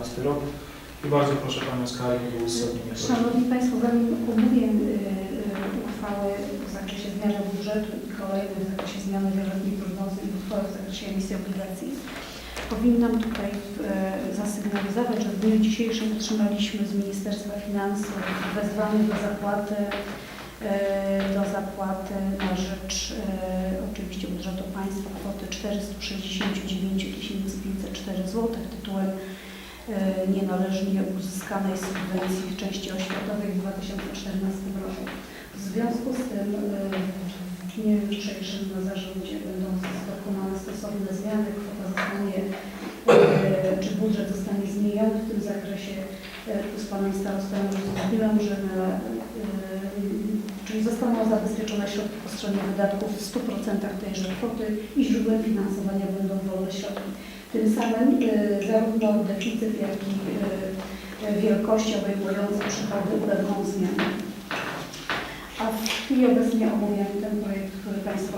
2011 rok. I bardzo proszę Panią Skarbnik o uzasadnienie. Szanowni Państwo, zanim omówię y, y, uchwały w zakresie zmiany budżetu i kolejne w zakresie zmiany wieloletniej prognozy i uchwały w zakresie emisji obligacji, powinnam tutaj y, zasygnalizować, że w dniu dzisiejszym otrzymaliśmy z Ministerstwa Finansów wezwanie do zapłaty do zapłaty na rzecz oczywiście budżetu państwa kwoty 469 504 zł tytułem e, nienależnie uzyskanej subwencji w części oświatowej w 2014 roku. W związku z tym e, w dniu jutrzejszym na zarządzie będą dokonane stosowne zmiany. Kwota zostanie, e, czy budżet zostanie zmieniony w tym zakresie. E, z Panem Starostą mówiłam, że na, e, czyli zostaną zabezpieczone środki po stronie wydatków w 100% tejże kwoty i źródłem finansowania będą wolne środki. Tym samym y, zarówno deficyt, jak i y, y, wielkości obejmujące przychody ulegną zmianie. A w chwili obecnej omawiamy ten projekt, który Państwo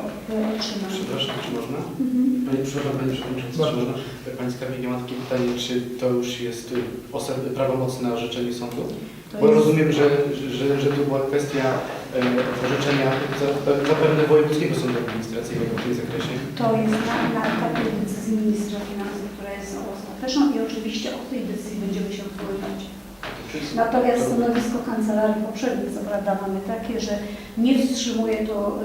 otrzymali. Przepraszam, czy można? Mhm. Panie, przepraszam, Panie Przewodniczący, czy można? Pani Skarbnik, ja mam takie pytanie, czy to już jest y, osa- prawomocne orzeczenie sądu? To Bo jest- rozumiem, że, że, że to była kwestia orzeczenia za- zapewne Wojewódzkiego Sądu Administracyjnego w tym zakresie. To jest na, na etapie ministra finansów, która jest ostateczną i oczywiście od tej decyzji będziemy się odwoływać. Natomiast stanowisko kancelarii poprzednich, co prawda, mamy takie, że nie wstrzymuje to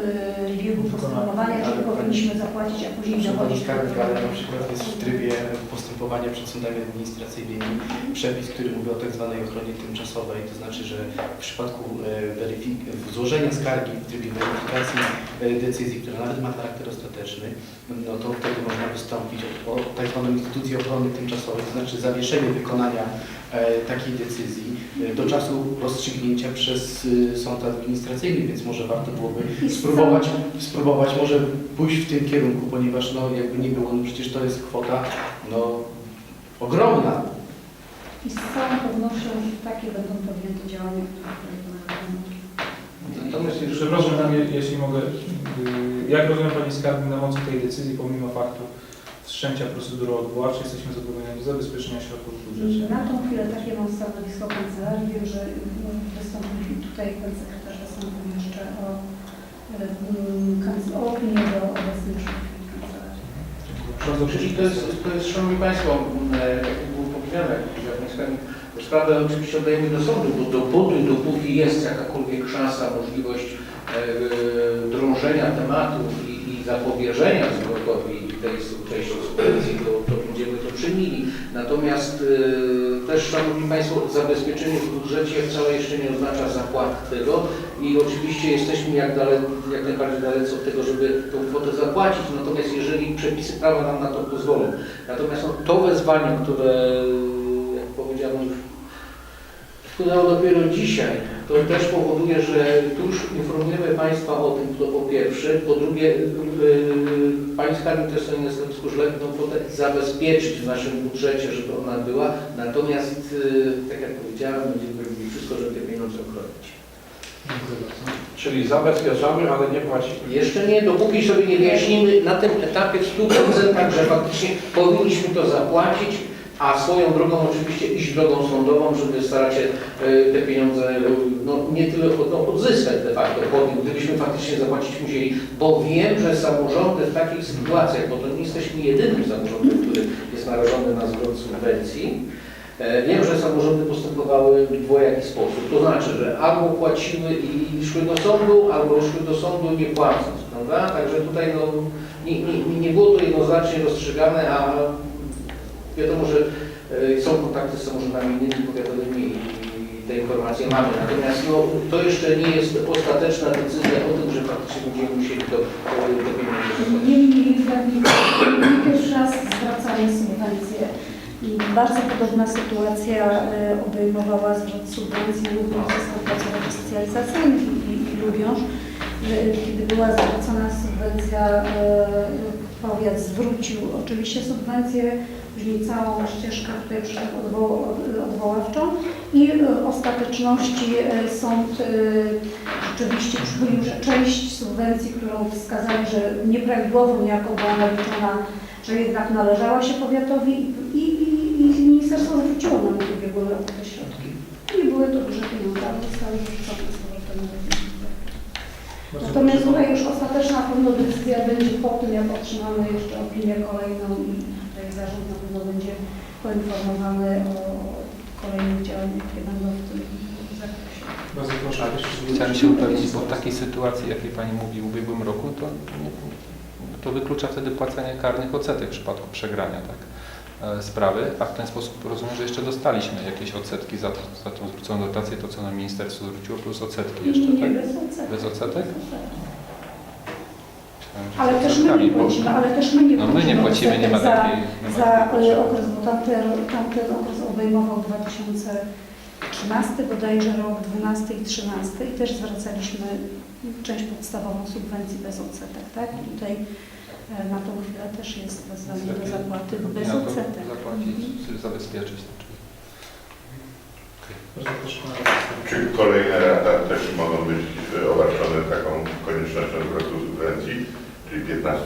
y, biegu postępowania, że Ale- powinniśmy zapłacić, a później dochodzić ale na przykład jest w trybie postępowania przed sądami administracyjnymi przepis, który mówi o tak zwanej ochronie tymczasowej, to znaczy, że w przypadku e, złożenia skargi w trybie weryfikacji e, decyzji, która nawet ma charakter ostateczny, no to wtedy można wystąpić o, o tak zwaną instytucję ochrony tymczasowej, to znaczy zawieszenie wykonania takiej decyzji e, do czasu rozstrzygnięcia przez e, sąd administracyjny, więc może warto byłoby spróbować, spróbować może pójść w tym kierunku, ponieważ no jakby nie było, no przecież to jest kwota no ogromna. I z całą pewnością takie będą podjęte działania, które. Natomiast jeżeli Przepraszam, jeśli mogę. y, Jak rozumiem Pani Skarbnik, na mocy tej decyzji, pomimo faktu wszczęcia procedury odwoławczej, jesteśmy zobowiązani do zabezpieczenia środków w budżecie. Na tą chwilę takie mam stanowisko kancelarii. Wiem, że no, wystąpili tutaj pan sekretarz wystąpił jeszcze o, mm, o opinię do obecnych członków kancelarii. Bardzo Czyli to jest, to jest, Szanowni Państwo, tak jak było powiedziane, sprawę oczywiście oddajemy do sądu, bo dopóty, dopóki jest jakakolwiek szansa, możliwość e, e, drążenia tematu i, i zapobieżenia zwrotowi su- części subwencji, to, to będziemy to czynili. Natomiast e, też, Szanowni Państwo, zabezpieczenie w budżecie wcale jeszcze nie oznacza zapłat tego i oczywiście jesteśmy jak, dale, jak najbardziej dalece od tego, żeby tą kwotę zapłacić, natomiast jeżeli przepisy prawa nam na to pozwolą. Natomiast no, to wezwanie, które, jak powiedziano już, wpłynęło dopiero dzisiaj, to też powoduje, że tu już informujemy Państwa o tym, to po pierwsze. Po drugie, yy, Pani Skarbnik też stoi na stanowisku, że lepiej tą kwotę zabezpieczyć w naszym budżecie, żeby ona była. Natomiast, yy, tak jak powiedziałem, będziemy robili wszystko, żeby te pieniądze ochronić. Czyli zabezpieczamy, ale nie płacimy. Jeszcze nie, dopóki sobie nie wyjaśnimy na tym etapie w 100%, że faktycznie powinniśmy to zapłacić, a swoją drogą oczywiście iść drogą sądową, żeby starać się e, te pieniądze no, nie tyle no, odzyskać de facto, bo gdybyśmy faktycznie zapłacić musieli, bo wiem, że samorządy w takich sytuacjach, bo to nie jesteśmy jedynym samorządem, który jest narażony na zwrot subwencji, E, Wiem, że samorządy postępowały w dwojaki sposób. To znaczy, że albo płaciły i szły do sądu, albo szły do sądu nie płacąc, prawda? Także tutaj no, nie, nie, nie było to jednoznacznie rozstrzygane, a wiadomo, że e, są kontakty z samorządami innymi powiatowymi i te informacje mamy. Natomiast no, to jeszcze nie jest ostateczna decyzja o tym, że faktycznie będziemy musieli to. Niemniej jednak nie pierwszy raz zwracamy subwencje. I Bardzo podobna sytuacja e, obejmowała zwrot subwencji stron pracowników socjalizacyjnych i, i, i Lubiąż, że kiedy była zwrócona subwencja, e, powiat zwrócił oczywiście subwencję, później całą ścieżkę tutaj odwoławczą i e, ostateczności e, sąd e, rzeczywiście przychylił, że część subwencji, którą wskazali, że nieprawidłowo niejako była naliczona, że jednak należała się powiatowi i, i, i, i minister Ministerstwo zwróciło nam w ubiegłym roku te środki. Nie były to duże pieniądze, ale zostały wrzucone z powrotem na. Bardzo Natomiast tutaj już ostateczna pewno decyzja będzie po tym, jak otrzymamy jeszcze opinię kolejną zarząd na pewno będzie poinformowany o kolejnych działaniach, jakie będą w tym zakresie. Bardzo proszę. Chciałem się upewnić, bo w takiej sytuacji, jakiej Pani mówi w ubiegłym roku, to, to wyklucza wtedy płacenie karnych odsetek w przypadku przegrania tak, e, sprawy, a w ten sposób rozumiem, że jeszcze dostaliśmy jakieś odsetki za, to, za tą zwróconą dotację, to co nam ministerstwo zwróciło, plus odsetki jeszcze, Nie, tak? bez odsetek. Bez odsetek? Bez odsetek. Ale też my nie płacimy, ale też my nie No my nie płacimy, nie ma za, takiej... Nie ma za takiej e, okres, bo tamten, tamten okres obejmował 2013 bodajże rok, 12 i 13 i też zwracaliśmy część podstawową subwencji bez odsetek, tak? I tutaj e, na tą chwilę też jest wezwanie do zapłaty bez odsetek. Zapłacić, Mhm. zabezpieczyć. Czy kolejne lata też mogą być e, obarczone taką koniecznością zwrotu subwencji, czyli 15?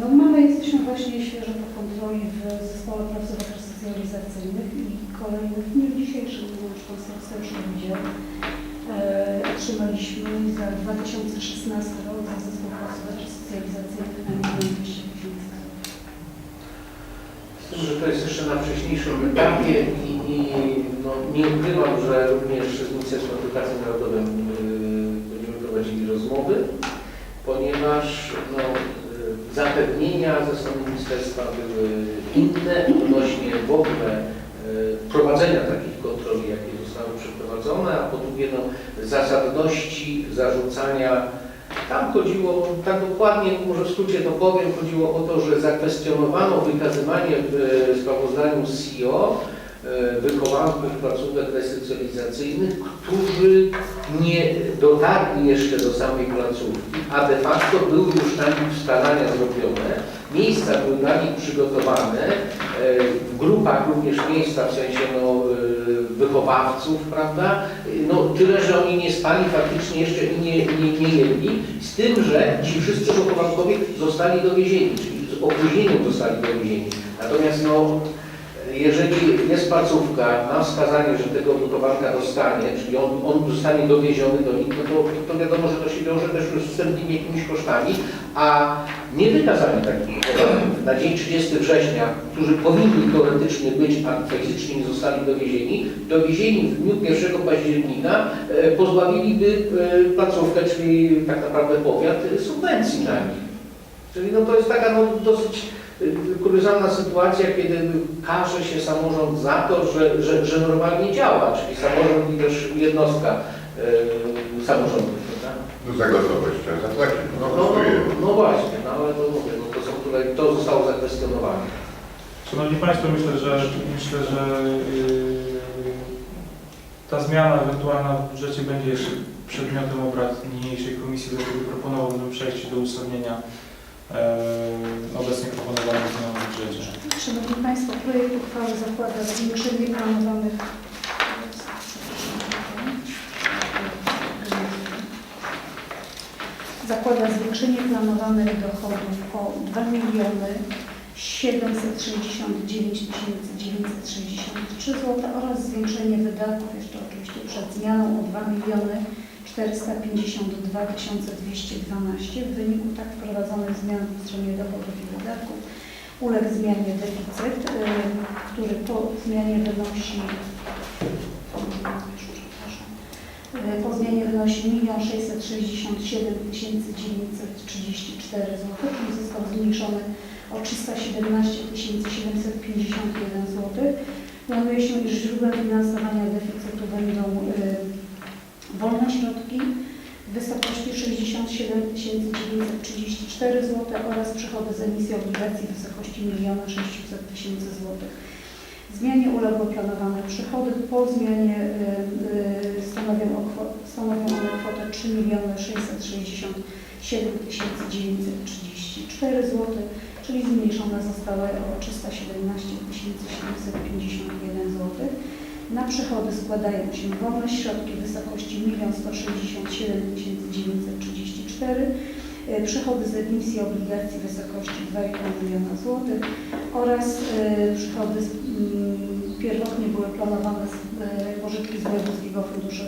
No mamy, jesteśmy właśnie świeżo po kontroli w Zespole Praw Resocjalizacyjnych i kolejny w dniu dzisiejszym, Pan Starostwo już widział, e, otrzymaliśmy za 2016 rok za Zespół Praw Resocjalizacyjnych na 1 200 tysięcy. Z tym, że to jest jeszcze na wcześniejszym etapie i, i no, nie ukrywam, że również z Ministerstwem Edukacji Narodowej yy, będziemy prowadzili rozmowy, ponieważ no, yy, zapewnienia ze strony ministerstwa były inne odnośnie w ogóle yy, prowadzenia takich kontroli, jakie zostały przeprowadzone, a po drugie no, zasadności zarzucania. Tam chodziło, tak dokładnie, może w skrócie to powiem, chodziło o to, że zakwestionowano wykazywanie w sprawozdaniu CEO e, wychowanków placówek resocjalizacyjnych, którzy nie dotarli jeszcze do samej placówki, a de facto były już na nich wskazania zrobione, miejsca były dla nich przygotowane, e, w grupach również miejsca, w sensie no, e, wychowawców, prawda, no tyle, że oni nie spali faktycznie jeszcze i nie, nie, nie jedli, z tym, że ci wszyscy wychowankowie zostali dowiezieni, czyli z opóźnieniem zostali dowiezieni. Natomiast no, jeżeli jest placówka, ma wskazanie, że tego wychowanka dostanie, czyli on, on zostanie dowieziony do nich, no to, to wiadomo, że to się wiąże też już z wstępnymi jakimiś kosztami, a nie wykazali takich na dzień 30 września, którzy powinni teoretycznie być, a fizycznie nie zostali dowiezieni, dowiezieni w dniu 1 października e, pozbawiliby e, placówkę, czyli tak naprawdę powiat, subwencji na nich. Czyli no to jest taka no, dosyć kuriozalna sytuacja, kiedy karze się samorząd za to, że, że, że normalnie działa, czyli samorząd i też jednostka y, samorządu. prawda? No za gotowość trzeba zapłacić, No, no, no, kosztuje. no, no właśnie, no ale to mówię, no to są tutaj, to zostało zakwestionowane. Szanowni Państwo, myślę, że myślę, że yy, ta zmiana ewentualna w budżecie będzie jeszcze przedmiotem obrad niniejszej komisji, dlatego proponowałbym przejść do yy, obecnie proponowanych zmian w budżecie. Szanowni Państwo, projekt uchwały zakłada zwiększenie planowanych zakłada zwiększenie planowanych dochodów o 2 miliony 769 963 zł oraz zwiększenie wydatków jeszcze oczywiście przed zmianą o 2 miliony 452 212 w wyniku tak wprowadzonych zmian w stronie dochodów i wydatków uległ zmianie deficyt, y, który po zmianie wynosi y, po zmianie wynosi 1 667 934 zł, czyli został zmniejszony o 317 751 zł. Planuje się, iż źródłem finansowania deficytu będą y, wolne środki w wysokości 67 934 zł oraz przychody z emisji obligacji w wysokości 1 600 tysięcy złotych. Zmianie uległy planowane przychody. Po zmianie y, y, stanowią, stanowią one kwotę 3 667 934 zł, czyli zmniejszone zostały o 317 751 zł. Na przychody składają się wolne środki w wysokości 1 167 934 y, przychody z emisji obligacji w wysokości 2,5 miliona złotych oraz y, przychody z, mm, planowane z- e, pożyczki z Wojewódzkiego Funduszu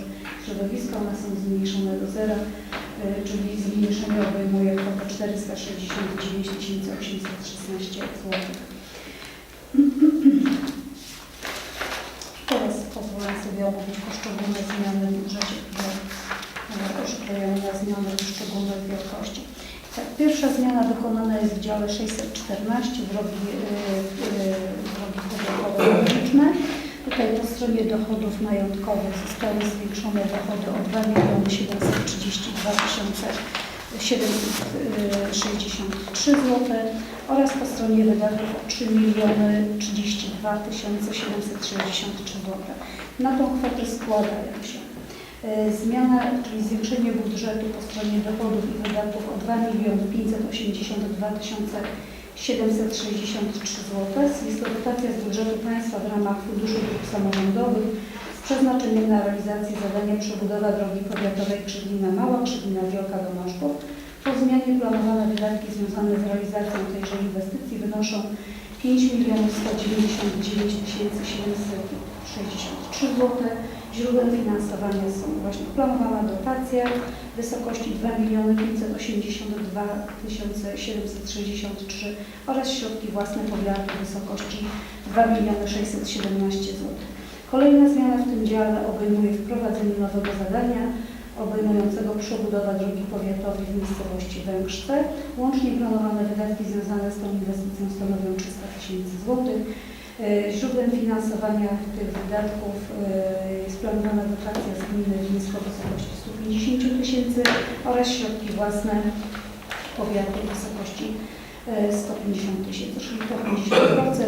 Środowiska. One są zmniejszone do zera, e, czyli zmniejszenie obejmuje kwotę 469 816 zł. Teraz pozwolę sobie omówić poszczególne zmiany w budżecie, e, na zmiany poszczególnych wielkości. Tak, pierwsza zmiana dokonana jest w dziale 614 drogi, e, e, drogi publiczne. Tutaj po stronie dochodów majątkowych zostały zwiększone dochody o 2 732 763 zł oraz po stronie wydatków o 3 032 763 zł. Na tą kwotę składają się zmiana, czyli zwiększenie budżetu po stronie dochodów i wydatków o 2 582 763 zł. Jest to dotacja z budżetu państwa w ramach Funduszu Dróg Samorządowych z przeznaczeniem na realizację zadania przebudowa drogi powiatowej Krzyglina Mała, Krzyglina Wielka do Maszków. Po zmianie planowane wydatki związane z realizacją tejże inwestycji wynoszą 5 199 763 zł. Źródłem finansowania są właśnie planowana dotacja w wysokości 2 582 763 oraz środki własne powiatu w wysokości 2 617 zł. Kolejna zmiana w tym dziale obejmuje wprowadzenie nowego zadania obejmującego przebudowa drogi powiatowej w miejscowości Węgrzce. Łącznie planowane wydatki związane z tą inwestycją stanowią 300 tysięcy złotych. E, Źródłem finansowania tych wydatków e, jest planowana dotacja z gminy Wińsko w wysokości 150 tysięcy oraz środki własne powiatu w wysokości e, 150 tysięcy, czyli to 50%.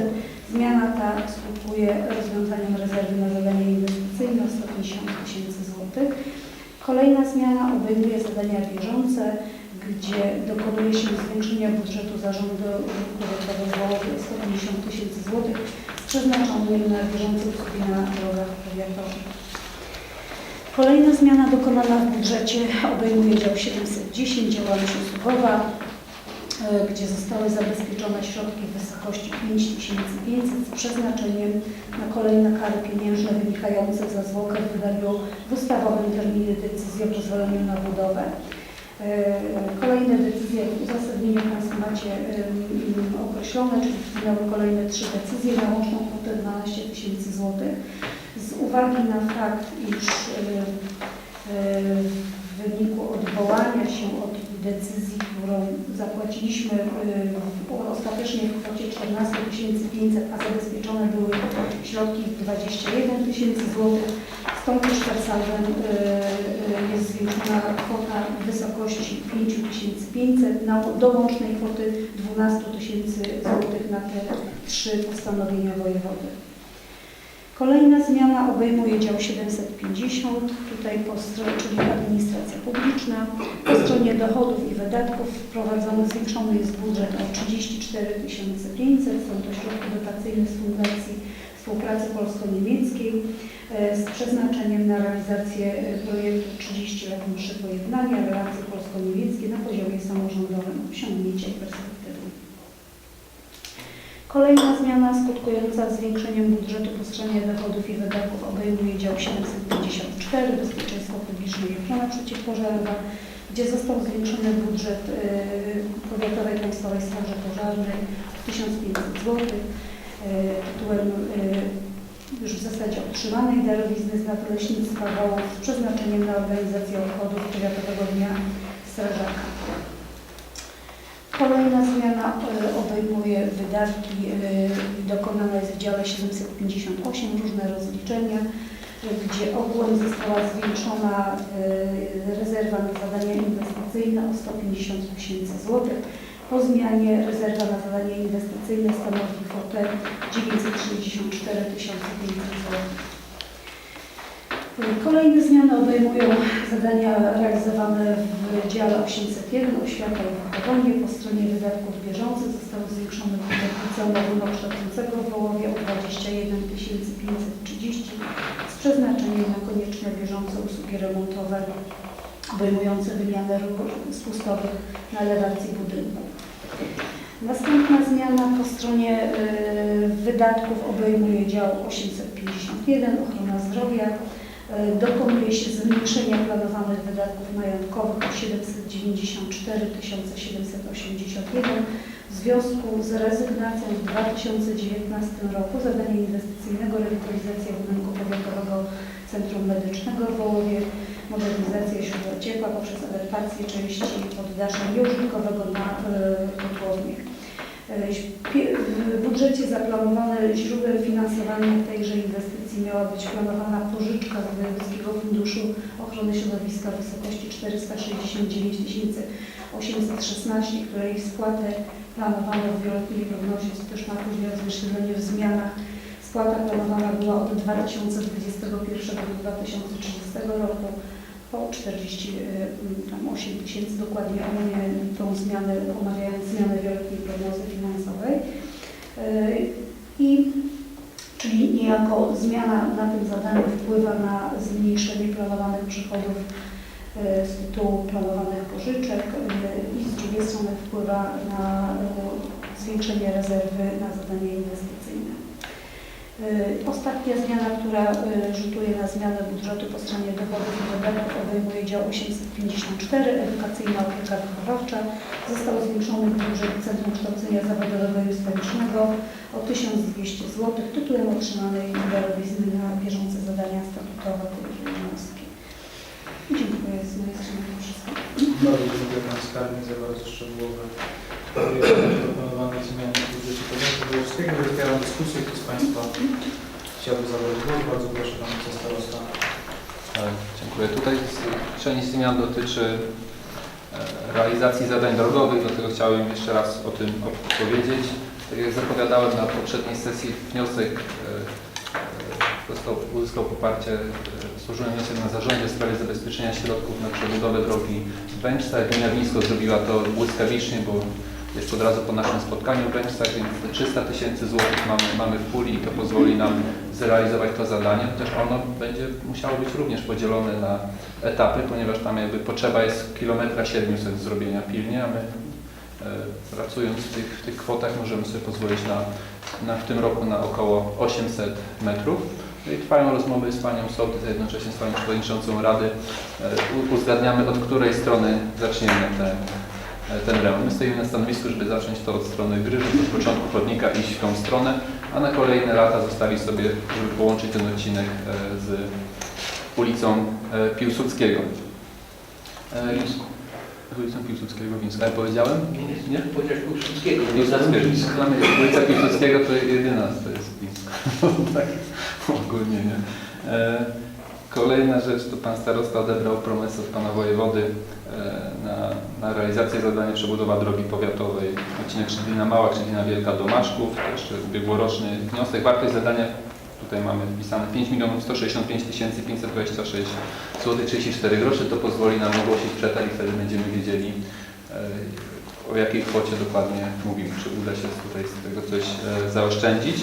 Zmiana ta skutkuje rozwiązaniem rezerwy na zadania inwestycyjne o 150 tysięcy złotych. Kolejna zmiana obejmuje zadania bieżące, gdzie dokonuje się zwiększenia budżetu zarządu powiatowego w Wołowie o 150 tysięcy złotych z na bieżące usługi na drogach powiatowych. Kolejna zmiana dokonana w budżecie obejmuje dział 710, działalność usługowa, e, gdzie zostały zabezpieczone środki w wysokości 5500 z przeznaczeniem na kolejne kary pieniężne wynikające za zwłokę w wydaniu w ustawowym terminie decyzji o pozwoleniu na budowę. E, Kolejne decyzje w uzasadnieniu Państwo macie określone, czyli wpłynęły kolejne trzy decyzje na łączną kwotę 12 tysięcy złotych. Z uwagi na fakt, iż e, w wyniku odwołania się od decyzji, którą zapłaciliśmy w- ostatecznie w kwocie 14 500, a zabezpieczone były środki w 21 tysięcy złotych, stąd też per salwem e, e, jest zwiększona kwota w wysokości 5500 na, do łącznej kwoty 12 tysięcy złotych na te trzy postanowienia wojewody. Kolejna zmiana obejmuje dział 750, tutaj po stronie, czyli administracja publiczna. Po stronie dochodów i wydatków wprowadzony, zwiększony jest budżet o 34 500, są to środki dotacyjne z Fundacji Współpracy Polsko-Niemieckiej z przeznaczeniem na realizację e, projektu 30 lat mszy pojednania, relacje polsko-niemieckie na poziomie samorządowym, osiągnięcia i perspektywy. Kolejna zmiana skutkująca zwiększeniem budżetu po stronie dochodów i wydatków obejmuje dział 754 Bezpieczeństwo publiczne i ochrona przeciwpożarowa, gdzie został zwiększony budżet y, Powiatowej Państwowej Straży Pożarnej o 1500 zł tytułem y, już w zasadzie otrzymanej darowizny z nadleśnictwa Wołów z przeznaczeniem na organizację obchodów Powiatowego Dnia Strażaka. Kolejna zmiana e, obejmuje wydatki, e, dokonana jest w dziale 758, różne rozliczenia, gdzie ogółem została zwiększona e, rezerwa na zadania inwestycyjne o 150 tysięcy złotych. Po zmianie rezerwa na zadania inwestycyjne stanowi kwotę 964 500 złotych. Kolejne zmiany obejmują zadania realizowane w dziale 801 Oświata i wychowanie. Po stronie wydatków bieżących został zwiększony budżet liceum ogólnokształcącego w Wołowie o 21 530 z przeznaczeniem na konieczne bieżące usługi remontowe obejmujące wymianę spustowych na elewacji budynku. Następna zmiana po stronie e, wydatków obejmuje dział 851 ochrona zdrowia. E, Dokonuje się zmniejszenia planowanych wydatków majątkowych o 794 781 w związku z rezygnacją w 2019 roku zadania inwestycyjnego rewitalizacja budynku powiatowego Centrum Medycznego w Wołowie, modernizację źródła ciepła poprzez adaptację części poddasza nieużytkowego na e, kotłownię. E, śpie- W budżecie zaplanowane źródłem finansowania tejże inwestycji miała być planowana pożyczka z Wojewódzkiego Funduszu Ochrony Środowiska w wysokości 469 816, której spłatę planowano w wieloletniej prognozie, co też ma później odzwierciedlenie w zmianach. Spłata planowana była od 2021 do 2030 roku po 48 tysięcy dokładnie omawiamy tą zmianę, omawiając zmianę wieloletniej prognozy finansowej. Yy, I czyli niejako zmiana na tym zadaniu wpływa na zmniejszenie planowanych przychodów z tytułu planowanych pożyczek i z drugiej strony wpływa na zwiększenie rezerwy na zadanie inwestycyjne. Y, Ostatnia zmiana, która y, rzutuje na zmianę budżetu po stronie dochodów i wydatków obejmuje dział 854 edukacyjna opieka wychowawcza. Został zwiększony budżet Centrum Kształcenia Zawodowego i Ustawicznego o 1200 zł tytułem otrzymanej darowizny na bieżące zadania statutowe tej jednostki. To wszystko. Bardzo dziękuję Pan Skarbnik za bardzo szczegółowe wyjaśnienie proponowanych zmian w budżecie powiatu wojewódzkiego. Otwieram dyskusję. Kto z Państwa chciałby zabrać głos? Bardzo proszę Pan Starosta. Tak, Dziękuję. Tutaj część zmian dotyczy e, realizacji zadań drogowych, dlatego chciałem jeszcze raz o tym opowiedzieć. Tak jak zapowiadałem na poprzedniej sesji, wniosek e, e, został, uzyskał poparcie, złożyłem wniosek na zarządzie w sprawie zabezpieczenia środków na przebudowę drogi Węczca. Gmina Wińsko zrobiła to błyskawicznie, bo jest od razu po naszym spotkaniu w Węczcach, więc te 300 tysięcy złotych mamy, mamy w puli i to pozwoli nam zrealizować to zadanie, chociaż ono będzie musiało być również podzielone na etapy, ponieważ tam jakby potrzeba jest kilometra 700 zrobienia pilnie, a my e, pracując w tych, w tych kwotach możemy sobie pozwolić na, na w tym roku na około 800 metrów. No i trwają rozmowy z Panią Sołtys, jednocześnie z Panią Przewodniczącą Rady. U- Uzgadniamy od której strony zaczniemy ten, e, ten remont. My stoimy na stanowisku, żeby zacząć to od strony gry, żeby od początku chodnika iść w tą stronę, a na kolejne lata zostawić sobie, żeby połączyć ten odcinek z ulicą Piłsudskiego. Z ulicą Piłsudskiego Wińska, jak powiedziałem? Nie? Powiedziałeś Piłsudskiego. Piłsudskiego. Ulica Piłsudskiego to jedyna, to jest tak, ogólnie nie. E, Kolejna rzecz, to Pan Starosta odebrał promesę od Pana Wojewody e, na, na realizację zadania przebudowa drogi powiatowej odcinek Szydlina Mała, Szydlina Wielka do Maszków. To jeszcze ubiegłoroczny wniosek. Wartość zadania tutaj mamy wpisane 5 milionów 165 526 zł 34 groszy. To pozwoli nam ogłosić przetarg i wtedy będziemy wiedzieli e, o jakiej kwocie dokładnie mówimy, czy uda się tutaj z tego coś zaoszczędzić.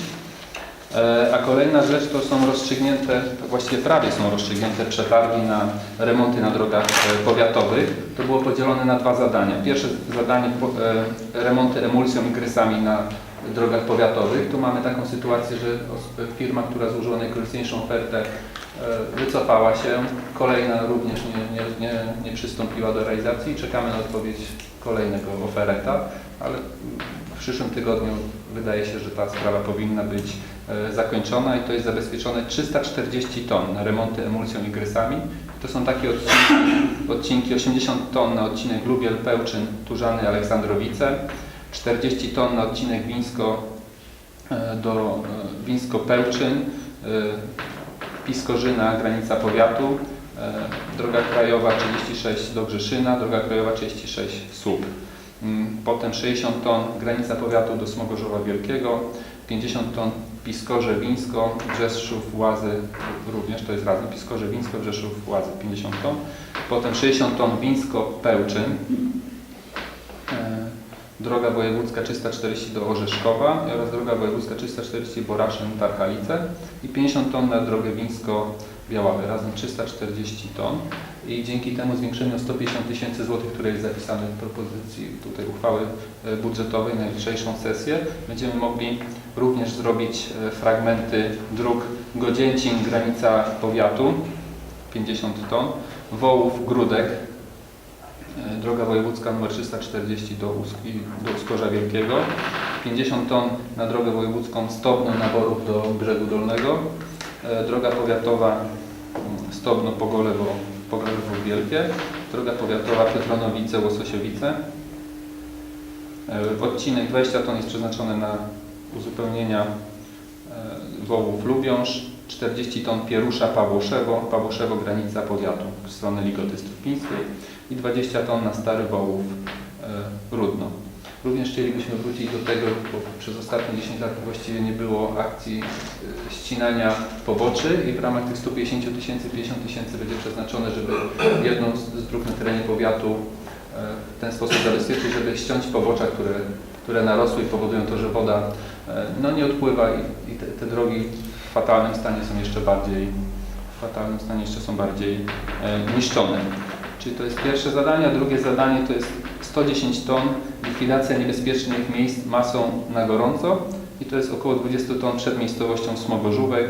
E, A kolejna rzecz to są rozstrzygnięte, właściwie prawie są rozstrzygnięte przetargi na remonty na drogach e, powiatowych. To było podzielone na dwa zadania. Pierwsze zadanie e, remonty emulsją i grysami na drogach powiatowych. Tu mamy taką sytuację, że firma, która złożyła najkorzystniejszą ofertę wycofała się. Kolejna również nie, nie, nie, nie przystąpiła do realizacji. Czekamy na odpowiedź kolejnego oferenta, ale w przyszłym tygodniu wydaje się, że ta sprawa powinna być zakończona i to jest zabezpieczone 340 ton na remonty emulsją i grysami. To są takie odcinki, odcinki 80 ton na odcinek Lubiel, Pełczyn, Turzany, Aleksandrowice, 40 ton na odcinek Wińsko e, do e, Wińsko-Pełczyn, e, Piskorzyna, granica powiatu, e, droga krajowa 36 do Grzeszyna, droga krajowa 36 Słup. Mm, Potem 60 ton granica powiatu do Smogorzowa Wielkiego, 50 ton Piskorze Wińsko, Rzeszów Łazy również, to jest razem Piskorze Wińsko, Rzeszów Łazy 50 ton. Potem 60 ton Wińsko Pełczyn. E, droga wojewódzka 340 do Orzeszkowa oraz droga wojewódzka 340 Boraszyn Tarchalice i 50 ton na drogę Wińsko-Białawy, razem 340 ton i dzięki temu zwiększeniu o 150 tysięcy złotych, które jest zapisane w propozycji tutaj uchwały e, budżetowej na jutrzejszą sesję, będziemy mogli również zrobić e, fragmenty dróg Godzięcin, granica powiatu, 50 ton, Wołów, Grudek, e, droga wojewódzka nr 340 do, Usk- do Uskorza Wielkiego, 50 ton na drogę wojewódzką Stobno Naborów do Brzegu Dolnego, e, droga powiatowa mm, Stobno Pogolewo, Pogolewo Wielkie, droga powiatowa Piotronowice, Łososiowice. Odcinek 20 ton jest przeznaczony na uzupełnienia e, Wołów Lubiąż, 40 ton Pierusza Pawłoszewo, Pawłoszewo granica powiatu w stronę Ligoty Strupińskiej i 20 ton na Stary Wołów e, Rudno. Również chcielibyśmy wrócić do tego, bo przez ostatnie 10 lat właściwie nie było akcji e, ścinania poboczy i w ramach tych 150 tysięcy, 50 tysięcy będzie przeznaczone, żeby jedną z, dróg na terenie powiatu w ten sposób zabezpieczyć, żeby ściąć pobocza, które, które narosły i powodują to, że woda e, no, nie odpływa i, i te, te drogi w fatalnym stanie są jeszcze bardziej w fatalnym stanie jeszcze są bardziej e, niszczone. Czyli to jest pierwsze zadanie, a drugie zadanie to jest 110 ton likwidacja niebezpiecznych miejsc masą na gorąco i to jest około 20 ton przed miejscowością Smogorzówek,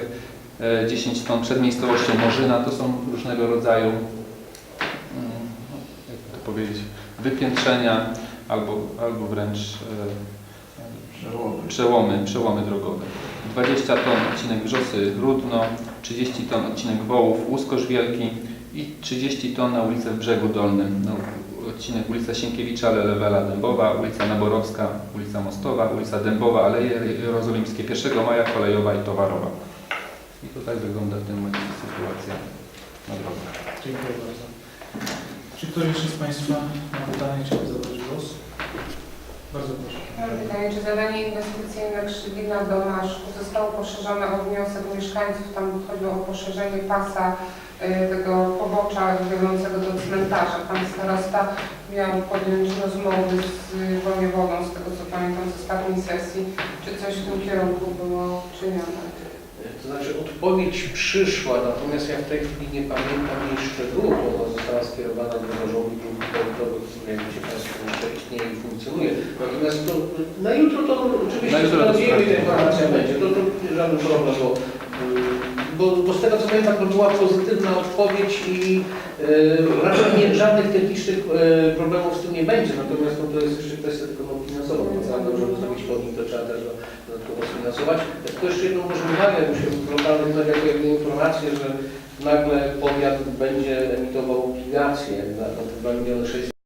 e, 10 ton przed miejscowością Morzyna, to są różnego rodzaju mm, no, jak to powiedzieć, wypiętrzenia albo, albo wręcz e, przełomy, przełomy drogowe. 20 ton odcinek Wrzosy Rudno, 30 ton odcinek Wołów Uskorz Wielki i 30 ton na ulicę w Brzegu Dolnym. No, odcinek ulica Sienkiewicza, Lelewela, Dębowa, ulica Naborowska, ulica Mostowa, ulica Dębowa, Aleje Jerozolimskie, 1 Maja, Kolejowa i Towarowa. I to tak wygląda w tym momencie sytuacja na drogach. Dziękuję bardzo. Czy ktoś jeszcze z Państwa ma pytanie, chciałby głos? Bardzo proszę. Mam pytanie, czy zadanie inwestycyjne Krzywina do Maszku zostało poszerzone o wniosek mieszkańców? Tam chodziło o poszerzenie pasa y, tego pobocza wiodącego do cmentarza. Pan starosta miał podjąć rozmowy z wojewodą, z tego co pamiętam z ostatniej sesji. Czy coś w tym kierunku było czynione? Znaczy odpowiedź przyszła, natomiast ja w tej chwili nie pamiętam jej szczegółów, bo ona została skierowana do zarządu dróg powiatowych, który jak wiecie Państwo jeszcze istnieje i funkcjonuje. Natomiast to, na jutro to oczywiście Na informacja będzie, to, to żaden problem, bo, bo, bo z tego co pamiętam to była pozytywna odpowiedź i y, raczej nie, żadnych technicznych y, problemów z tym nie będzie, natomiast no, to jest jeszcze kwestia tylko no, finansowa, prawda? żeby zrobić chodnik to trzeba też dodatkowo sfinansować. Tylko jeszcze jedną może uwagę, bo się w lokalnych mediach pojawiły informacje, że nagle powiat będzie emitował obligacje na, na te 2 miliony 600